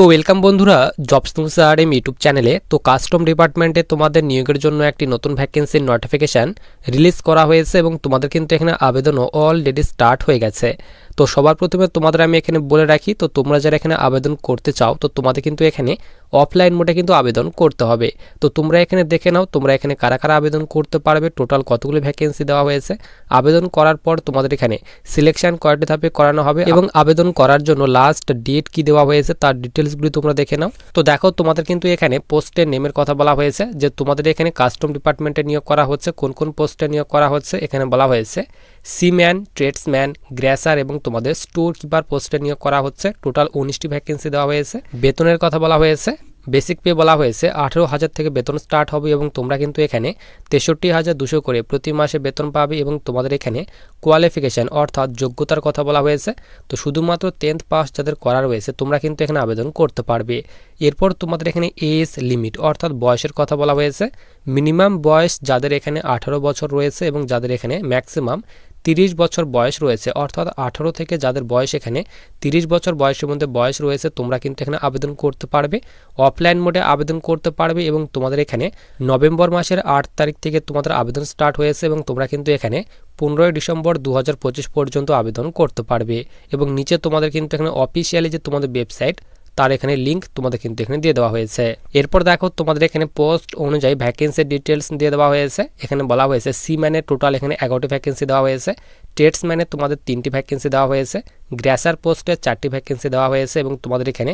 তো ওয়েলকাম বন্ধুরা jobs news R M YouTube চ্যানেলে তো কাস্টম ডিপার্টমেন্টে তোমাদের নিয়োগের জন্য একটি নতুন ভ্যাকেন্সির নোটিফিকেশান রিলিজ করা হয়েছে এবং তোমাদের কিন্তু এখানে আবেদনও অলরেডি স্টার্ট হয়ে গেছে। তো সবার প্রথমে তোমাদের আমি এখানে বলে রাখি, তো তোমরা যারা এখানে আবেদন করতে চাও, তো তোমাদের কিন্তু এখানে অফলাইন মোডে কিন্তু আবেদন করতে হবে। তো তোমরা এখানে দেখে নাও, তোমরা এখানে কারা কারা আবেদন করতে পারবে টোটাল কতগুলো ভ্যাকেন্সি দেওয়া হয়েছে। আবেদন করার পর তোমাদের এখানে সিলেকশন কয়টি ধাপে করানো হবে এবং আবেদন করার জন্য লাস্ট ডেট কি দেওয়া হয়েছে, তার ডিটেলসগুলি তোমরা দেখে নাও। তো দেখো, তোমাদের কিন্তু এখানে পোস্টের নেমের কথা বলা হয়েছে যে তোমাদের এখানে কাস্টম ডিপার্টমেন্টে নিয়োগ করা হচ্ছে, কোন কোন পোস্টে নিয়োগ করা হচ্ছে এখানে বলা হয়েছে সিম্যান ট্রেডসম্যান গ্র্যাসার এবং তোমাদের স্টোর কিপার পোস্টে নিয়োগ করা হচ্ছে। টোটাল উনিশটি ভ্যাকেন্সি দেওয়া হয়েছে। বেতনের কথা বলা হয়েছে। বেসিক পে বলা হয়েছে, আঠেরো হাজার থেকে বেতন স্টার্ট হবে এবং তোমরা কিন্তু এখানে তেষট্টি হাজার দুশো করে প্রতি মাসে বেতন পাবে এবং তোমাদের এখানে কোয়ালিফিকেশান অর্থাৎ যোগ্যতার কথা বলা হয়েছে। তো শুধুমাত্র টেন্থ পাস যাদের করা রয়েছে, তোমরা কিন্তু এখানে আবেদন করতে পারবে। এরপর তোমাদের এখানে এজ লিমিট অর্থাৎ বয়সের কথা বলা হয়েছে। মিনিমাম বয়স যাদের এখানে আঠারো বছর রয়েছে এবং যাদের এখানে ম্যাক্সিমাম তিরিশ বছর বয়স রয়েছে, অর্থাৎ আঠারো থেকে যাদের বয়স এখানে, তিরিশ বছর বয়সের মধ্যে বয়স রয়েছে, তোমরা কিন্তু এখানে আবেদন করতে পারবে অফলাইন মোডে আবেদন করতে পারবে এবং তোমাদের এখানে নভেম্বর মাসের আট তারিখ থেকে তোমাদের আবেদন স্টার্ট হয়েছে এবং তোমরা কিন্তু এখানে পনেরোই ডিসেম্বর দু হাজার পঁচিশ পর্যন্ত আবেদন করতে পারবে। এবং নিচে তোমাদের কিন্তু এখানে অফিসিয়ালি যে তোমাদের ওয়েবসাইট তার এখানে লিঙ্ক তোমাদের কিন্তু এখানে দিয়ে দেওয়া হয়েছে। এরপর দেখো তোমাদের এখানে পোস্ট অনুযায়ী ভ্যাকেন্সির ডিটেলস দিয়ে দেওয়া হয়েছে। এখানে বলা হয়েছে সি ম্যানের টোটাল এখানে এগারোটি ভ্যাকেন্সি দেওয়া হয়েছে। টেটস ম্যানে তোমাদের তিনটি ভ্যাকেন্সি দেওয়া হয়েছে। গ্র্যাসার পোস্টে চারটি ভ্যাকেন্সি দেওয়া হয়েছে এবং তোমাদের এখানে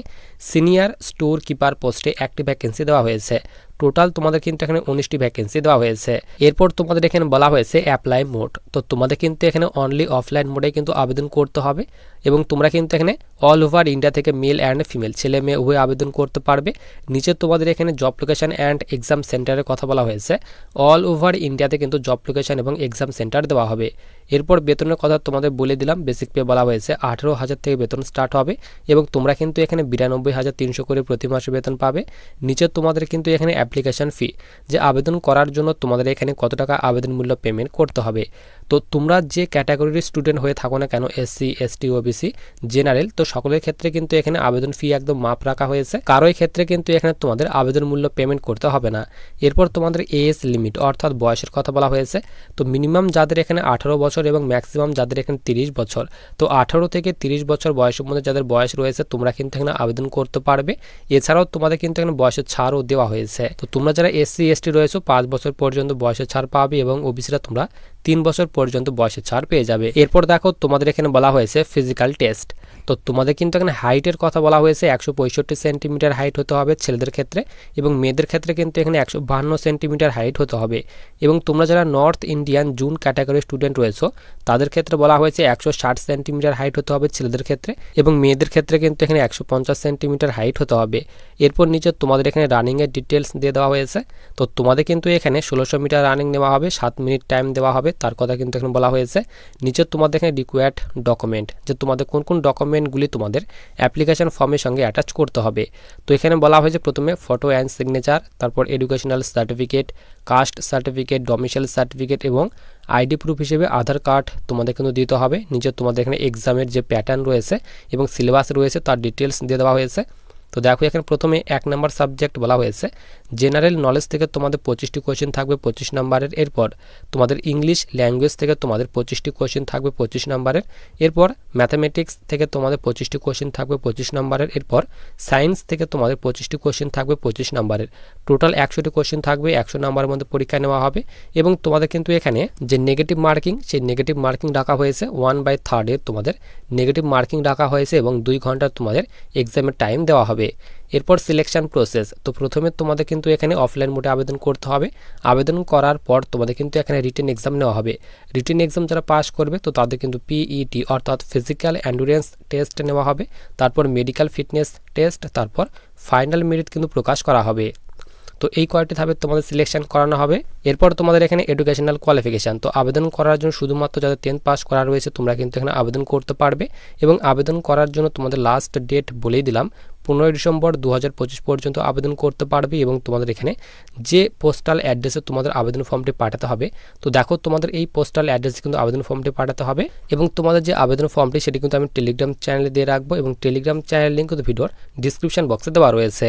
সিনিয়র স্টোর কিপার পোস্টে একটি ভ্যাকেন্সি দেওয়া হয়েছে। টোটাল তোমাদের কিন্তু এখানে উনিশটি ভ্যাকেন্সি দেওয়া হয়েছে। এরপর তোমাদের এখানে বলা হয়েছে অ্যাপ্লাই মোড তো তোমাদের কিন্তু এখানে অনলি অফলাইন মোডে কিন্তু আবেদন করতে হবে এবং তোমরা কিন্তু এখানে অল ওভার ইন্ডিয়া থেকে মেল অ্যান্ড ফিমেল ছেলে মেয়ে উভয় আবেদন করতে পারবে। নিচে তোমাদের এখানে জব লোকেশন অ্যান্ড এক্সাম সেন্টারের কথা বলা হয়েছে। অল ওভার ইন্ডিয়াতে কিন্তু জব লোকেশন এবং এক্সাম সেন্টার দেওয়া হবে। এরপর বেতনের কথা তোমাদের বলে দিলাম। বেসিক পে বলা হয়েছে। আঠেরো হাজার থেকে বেতন স্টার্ট হবে এবং তোমরা কিন্তু এখানে বিরানব্বই হাজার তিনশো করে প্রতি মাসে বেতন পাবে। নিচে তোমাদের কিন্তু এখানে অ্যাপ্লিকেশান ফি যে আবেদন করার জন্য তোমাদের এখানে কত টাকা আবেদন মূল্য পেমেন্ট করতে হবে। তো তোমরা যে ক্যাটাগরির স্টুডেন্ট হয়ে থাকো না কেন এসসি এসটি ওবিসি জেনারেল তো সকলের ক্ষেত্রে কিন্তু এখানে আবেদন ফি একদম মাপ রাখা হয়েছে। কারোই ক্ষেত্রে কিন্তু এখানে তোমাদের আবেদন মূল্য পেমেন্ট করতে হবে না। এরপর তোমাদের এজ লিমিট অর্থাৎ বয়সের কথা বলা হয়েছে। তো মিনিমাম যাদের এখানে আঠারো বছর এবং ম্যাক্সিমাম যাদের এখানে তিরিশ বছর। তো আঠারো থেকে তিরিশ বছর বয়সের মধ্যে যাদের বয়স রয়েছে, তোমরা কিন্তু এখানে আবেদন করতে পারবে। এছাড়াও তোমাদের কিন্তু এখানে বয়সের ছাড়ও দেওয়া হয়েছে। তো তোমরা যারা এসসি এসটি রয়েছে, পাঁচ বছর পর্যন্ত বয়সের ছাড় পাবে এবং ওবিসিরা তোমরা তিন বছর পর্যন্ত বয়সের ছাড় পেয়ে যাবে। এরপর দেখো, তোমাদের এখানে বলা হয়েছে ফিজিক্যাল টেস্ট তো তোমাদের কিন্তু এখানে হাইটের কথা বলা হয়েছে, একশো পঁয়ষট্টি সেন্টিমিটার হাইট হতে হবে ছেলেদের ক্ষেত্রে এবং মেয়েদের ক্ষেত্রে কিন্তু এখানে একশো বাহান্ন সেন্টিমিটার হাইট হতে হবে। এবং তোমরা যারা নর্থ ইন্ডিয়ান জুন ক্যাটাগরির স্টুডেন্ট রয়েছো তাদের ক্ষেত্রে বলা হয়েছে একশো ষাট সেন্টিমিটার হাইট হতে হবে ছেলেদের ক্ষেত্রে এবং মেয়েদের ক্ষেত্রে কিন্তু এখানে একশো পঞ্চাশ সেন্টিমিটার হাইট হতে হবে। এরপর নিচে তোমাদের এখানে রানিংয়ের ডিটেলস দিয়ে দেওয়া হয়েছে। তো তোমাদের কিন্তু এখানে ষোলোশো মিটার রানিং নেওয়া হবে, সাত মিনিট টাইম দেওয়া হবে, তার কথা কিন্তু এখানে বলা হয়েছে। নিচে তোমাদের এখানে রিকোয়ার্ড ডকুমেন্ট যে তোমাদের কোন কোন ডকুমেন্টগুলি তোমাদের অ্যাপ্লিকেশন ফর্মের সঙ্গে অ্যাটাচ করতে হবে। তো এখানে বলা হয়েছে প্রথমে ফটো অ্যান্ড সিগনেচার তারপর educational certificate caste certificate domicile certificate এবং আইডি প্রুফ হিসেবে আধার কার্ড তোমাদের কিন্তু দিতে হবে। নিজের তোমাদের এখানে এক্সামের যে প্যাটার্ন রয়েছে এবং সিলেবাস রয়েছে, তার ডিটেলস দিয়ে দেওয়া হয়েছে। তো দেখো, এখানে প্রথমে এক নম্বর সাবজেক্ট বলা হয়েছে জেনারেল নলেজ থেকে তোমাদের পঁচিশটি কোয়েশ্চেন থাকবে পঁচিশ নম্বরের। এরপর তোমাদের ইংলিশ ল্যাঙ্গুয়েজ থেকে তোমাদের পঁচিশটি কোয়েশ্চেন থাকবে পঁচিশ নম্বরের। এরপর ম্যাথামেটিক্স থেকে তোমাদের পঁচিশটি কোয়েশ্চেন থাকবে পঁচিশ নম্বরের। এরপর সায়েন্স থেকে তোমাদের পঁচিশটি কোয়েশ্চেন থাকবে পঁচিশ নম্বরের। টোটাল একশোটি কোয়েশ্চেন থাকবে, একশো নম্বরের মধ্যে পরীক্ষা নেওয়া হবে। এবং তোমাদের কিন্তু এখানে যে নেগেটিভ মার্কিং সেই নেগেটিভ মার্কিং রাখা হয়েছে ওয়ান বাই থার্ডে তোমাদের নেগেটিভ মার্কিং রাখা হয়েছে এবং দুই ঘণ্টা তোমাদের এক্সামের টাইম দেওয়া হবে। এরপর সিলেকশান প্রসেস তো প্রথমে তোমাদের কিন্তু এখানে অফলাইন মোডে আবেদন করতে হবে। আবেদন করার পর তোমাদের কিন্তু এখানে রিটেন এক্সাম নেওয়া হবে। রিটেন এক্সাম যারা পাস করবে, তো তাদের কিন্তু পিইটি অর্থাৎ ফিজিক্যাল অ্যান্ডুরেন্স টেস্ট নেওয়া হবে। তারপর মেডিকেল ফিটনেস টেস্ট তারপর ফাইনাল মেরিট কিন্তু প্রকাশ করা হবে। তো এই কয়টি ধাপে তোমাদের সিলেকশন করানো হবে। এরপর তোমাদের এখানে এডুকেশনাল কোয়ালিফিকেশান তো আবেদন করার জন্য শুধুমাত্র যাদের টেন্থ পাস করা রয়েছে, তোমরা কিন্তু এখানে আবেদন করতে পারবে। এবং আবেদন করার জন্য তোমাদের লাস্ট ডেট বলেই দিলাম, পনেরোই ডিসেম্বর দু হাজার পঁচিশ পর্যন্ত আবেদন করতে পারবে এবং তোমাদের এখানে যে পোস্টাল অ্যাড্রেসে তোমাদের আবেদন ফর্মটি পাঠাতে হবে, তো দেখো তোমাদের এই পোস্টাল অ্যাড্রেসে কিন্তু আবেদন ফর্মটি পাঠাতে হবে। এবং তোমাদের যে আবেদন ফর্মটি সেটি কিন্তু আমি টেলিগ্রাম চ্যানেলে দিয়ে রাখব এবং টেলিগ্রাম চ্যানেল লিঙ্ক কিন্তু ভিডিওর ডিসক্রিপশন বক্সে দেওয়া রয়েছে।